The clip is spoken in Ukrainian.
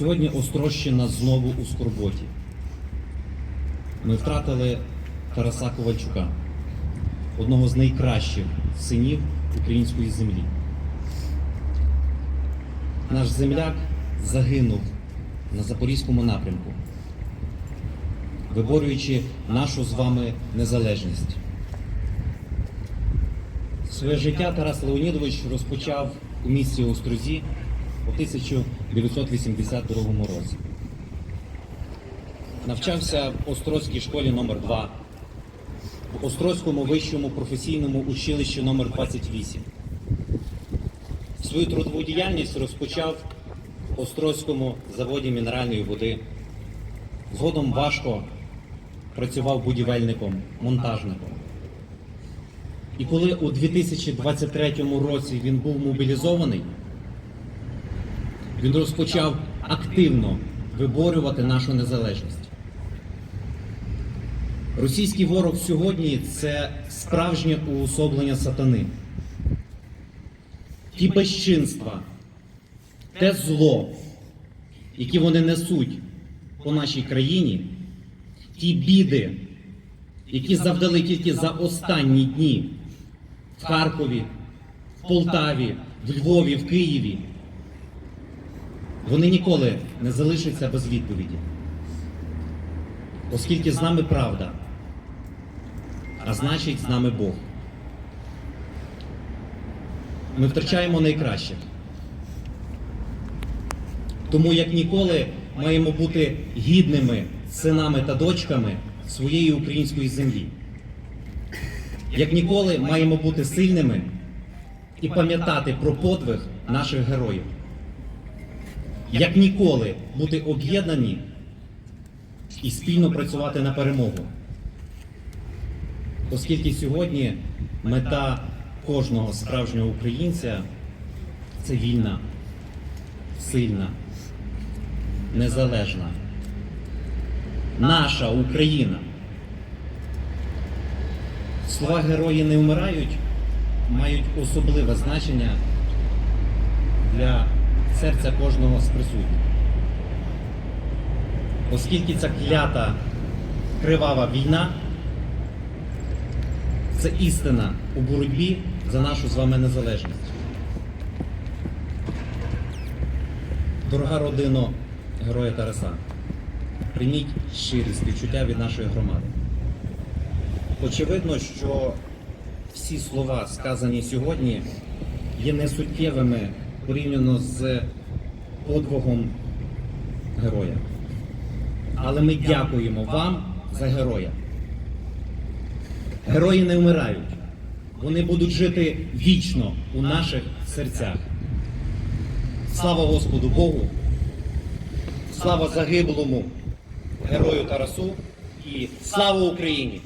Сьогодні Острощина знову у скорботі. Ми втратили Тараса Ковальчука, одного з найкращих синів української землі. Наш земляк загинув на Запорізькому напрямку, виборюючи нашу з вами незалежність. Своє життя Тарас Леонідович розпочав у місті Острозі у 1982 році. Навчався в Острозькій школі номер 2 в Острозькому вищому професійному училищі номер 28 Свою трудову діяльність розпочав в Острозькому заводі мінеральної води. Згодом важко працював будівельником, монтажником. І коли у 2023 році він був мобілізований, він розпочав активно виборювати нашу незалежність. Російський ворог сьогодні це справжнє уособлення сатани. Ті безчинства, те зло, які вони несуть по нашій країні, ті біди, які завдали тільки за останні дні в Харкові, в Полтаві, в Львові, в Києві, вони ніколи не залишаться без відповіді. Оскільки з нами правда, а значить з нами Бог. Ми втрачаємо найкращих. Тому як ніколи маємо бути гідними синами та дочками своєї української землі. Як ніколи маємо бути сильними і пам'ятати про подвиг наших героїв. Як ніколи бути об'єднані і спільно працювати на перемогу. Оскільки сьогодні мета кожного справжнього українця це вільна, сильна, незалежна. Наша Україна. Слова герої не вмирають, мають особливе значення для серця кожного з присутніх. Оскільки ця клята кривава війна це істина у боротьбі за нашу з вами незалежність. Дорога родино Героя Тараса, прийміть щирі співчуття від нашої громади. Очевидно, що всі слова, сказані сьогодні, є несуттєвими порівняно з подвигом героя. Але ми дякуємо вам за героя. Герої не вмирають. Вони будуть жити вічно у наших серцях. Слава Господу Богу! Слава загиблому герою Тарасу і слава Україні!